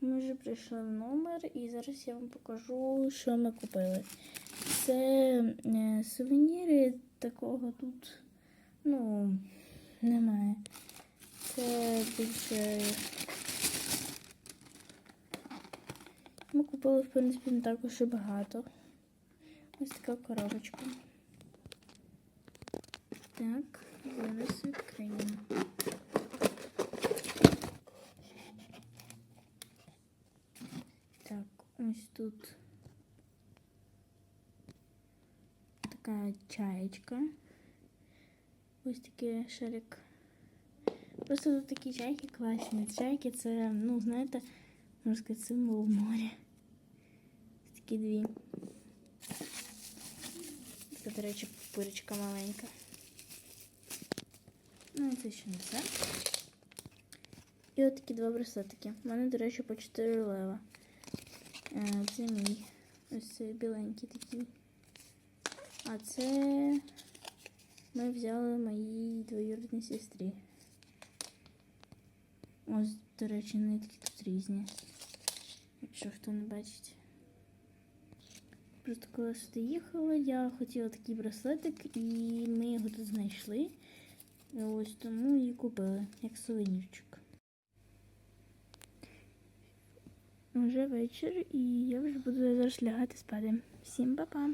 Ми вже прийшли в номер і зараз я вам покажу, що ми купили. Це е, сувеніри такого тут ну, немає. Це більше. Ми купили, в принципі, не також і багато. Ось така коробочка. Так, зараз відкриємо. Так, ось тут така чаєчка. Ось такий шарик. Просто тут такі чайки класні. Чайки це, ну, знаєте, можна сказати, символ моря. Такі дві. Така, до речі, пирочка маленька. Ну, це ще не все. І от такі два браслетики. У мене, до речі, по 4 лева. Е, Це мій. Ось цей біленький такий. А це ми взяли моїй двоюрідній сестрі. Ось, до речі, нитки тут різні. Якщо хто не бачить. Просто коли сюди їхала, я хотіла такий браслетик, і ми його тут знайшли. Ось тому і купили, як сувенірчик. Вже вечір, і я вже буду зараз лягати спати. Всім па-па!